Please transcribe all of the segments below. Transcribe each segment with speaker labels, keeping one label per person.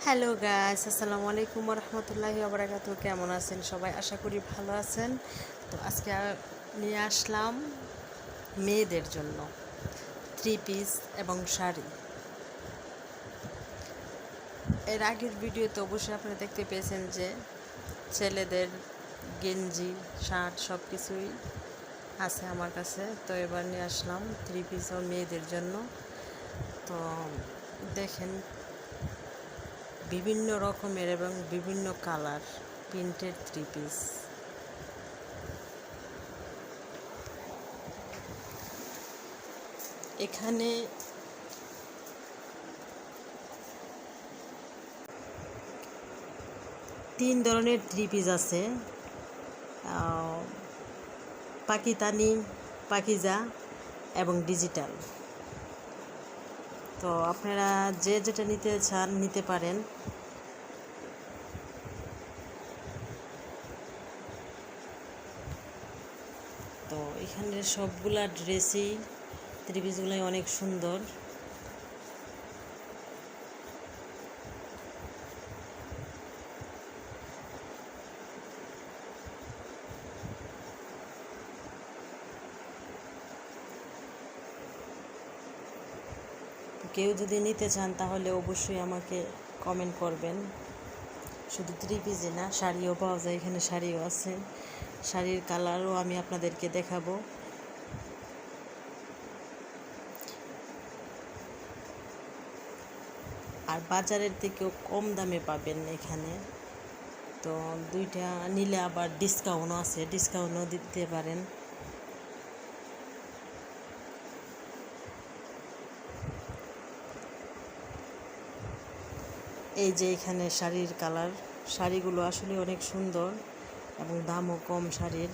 Speaker 1: Hello guys আসসালামু আলাইকুম রহমতুল্লাহি আবরাকাত কেমন আছেন সবাই আশা করি ভালো আছেন তো আজকে নিয়ে আসলাম মেয়েদের জন্য থ্রি পিস এবং শাড়ি এর আগের ভিডিওতে অবশ্যই আপনারা দেখতে পেয়েছেন যে ছেলেদের গেঞ্জি শার্ট সব কিছুই আছে আমার কাছে তো এবার নিয়ে আসলাম থ্রি পিস ও মেয়েদের জন্য তো দেখেন বিভিন্ন রকমের এবং বিভিন্ন কালার প্রিন্টেড থ্রি পিস এখানে তিন ধরনের থ্রি পিস আছে। পাকিস্তানি, পাকিজা এবং ডিজিটাল তো আপনারা যে যেটা নিতে চান, নিতে পারেন। তো এখানের সবগুলা ড্রেসই ত্রিপিসগুলাই অনেক সুন্দর। কেউ যদি নিতে চান তাহলে অবশ্যই আমাকে কমেন্ট করবেন। শুধু থ্রি পিসে না, শাড়িও পাওয়া যায়, এখানে শাড়িও আছে। শাড়ির কালারও আমি আপনাদেরকে দেখাবো। আর বাজারের থেকেও কম দামে পাবেন এখানে। তো দুইটা নিলে আবার ডিসকাউন্টও আছে ডিসকাউন্টও দিতে পারেন। এই যে এখানে শাড়ির কালার, শাড়িগুলো আসলে অনেক সুন্দর এবং দামও কম শাড়ির।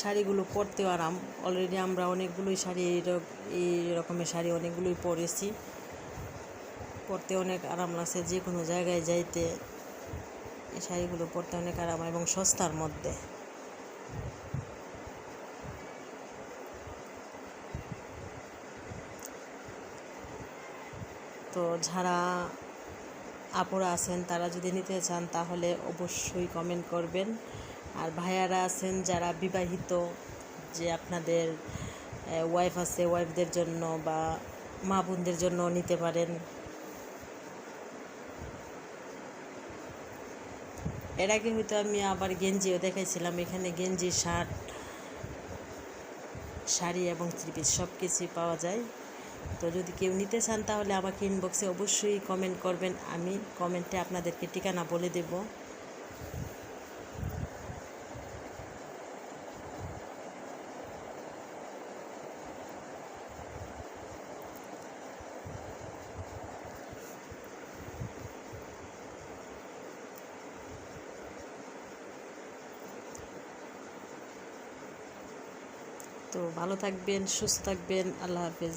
Speaker 1: শাড়িগুলো পরতেও আরাম। অলরেডি আমরা অনেকগুলোই শাড়ি এই রকমের শাড়ি অনেকগুলোই পরেছি। পরতে অনেক আরাম লাগছে যে কোনো জায়গায় যাইতে। এই শাড়িগুলো পরতে অনেক আরাম এবং সস্তার মধ্যে। তো যারা আপুরা আছেন, তারা যদি নিতে চান, তাহলে অবশ্যই কমেন্ট করবেন। আর ভাইয়ারা আছেন, যারা বিবাহিত, যে আপনাদের ওয়াইফ আছে ওয়াইফদের জন্য বা মা বোনদের জন্য নিতে পারেন। এর আগে হয়তো আমি আবার গেঞ্জিও দেখাইছিলাম, এখানে গেঞ্জি, শার্ট, শাড়ি এবং থ্রি পিস সব কিছুই পাওয়া যায়। তো যদি কেউ নিতে চান তাহলে আমাকে ইনবক্সে অবশ্যই কমেন্ট করবেন। আমি কমেন্টে আপনাদেরকে ঠিকানা বলে দেব। তো ভালো থাকবেন, সুস্থ থাকবেন, আল্লাহ হাফেজ।